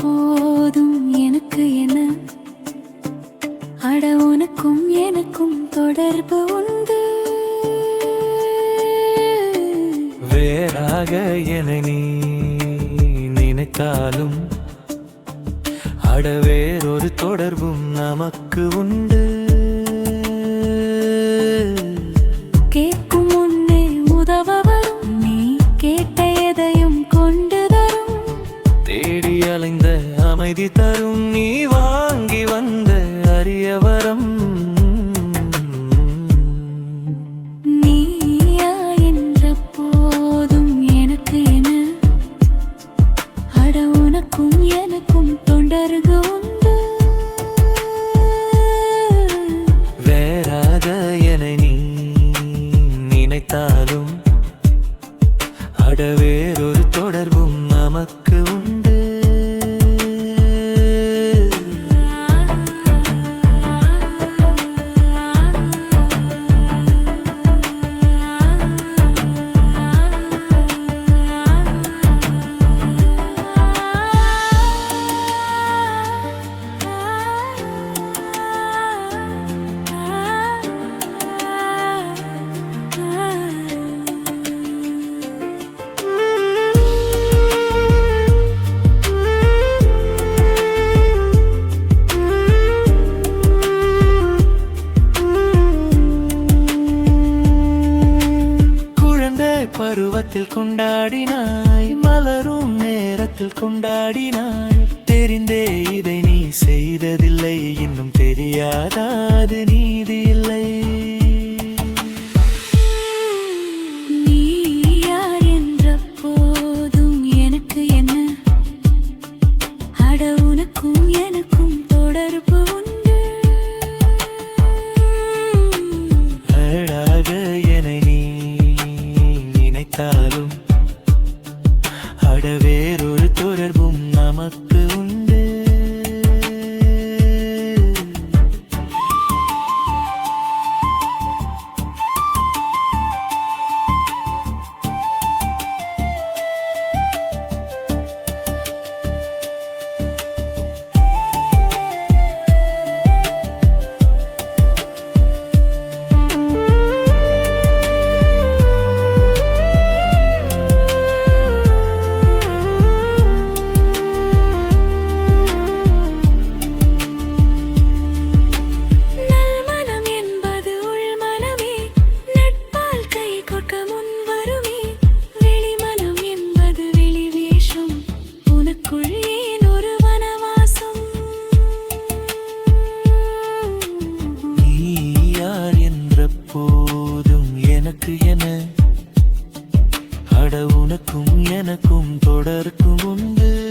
போதும் எனக்கு என அட உனக்கும் எனக்கும் தொடர்பு உண்டு. வேறாக என நீ நினைத்தாலும் அட வேறொரு தொடர்பும் நமக்கு உண்டு. கேட்கும் முன்னே உதவ வரும் நீ கேட்ட எதையும் கொண்டு தரும். தேடி அலைந்த அமைதி தரும் நீ வாங்கி வந்த அரிய வரம் உனக்கும் எனக்கும் தொண்டர்கு நினைத்தாலும் அட வேறொரு தொடர்பும் நமக்கு நேரத்தில் கொண்டாடினாய் மலரும் நேரத்தில் கொண்டாடினாய். தெரிந்தே இதை நீ செய்ததில்லை இன்னும் தெரியாதாது நீதி இல்லை. நீ யார் என்ற போதும் எனக்கு என்ன? அட உனக்கும் எனக்கும் பார்க்க முன் வருமே. வெளிமனம் என்பது வெளிவேஷம். உனக்குள் ஏன் ஒரு வனவாசம்? நீ யார் என்ற போதும் எனக்கு என. உனக்கும் எனக்கும் தொடர்க்கும் உண்டு.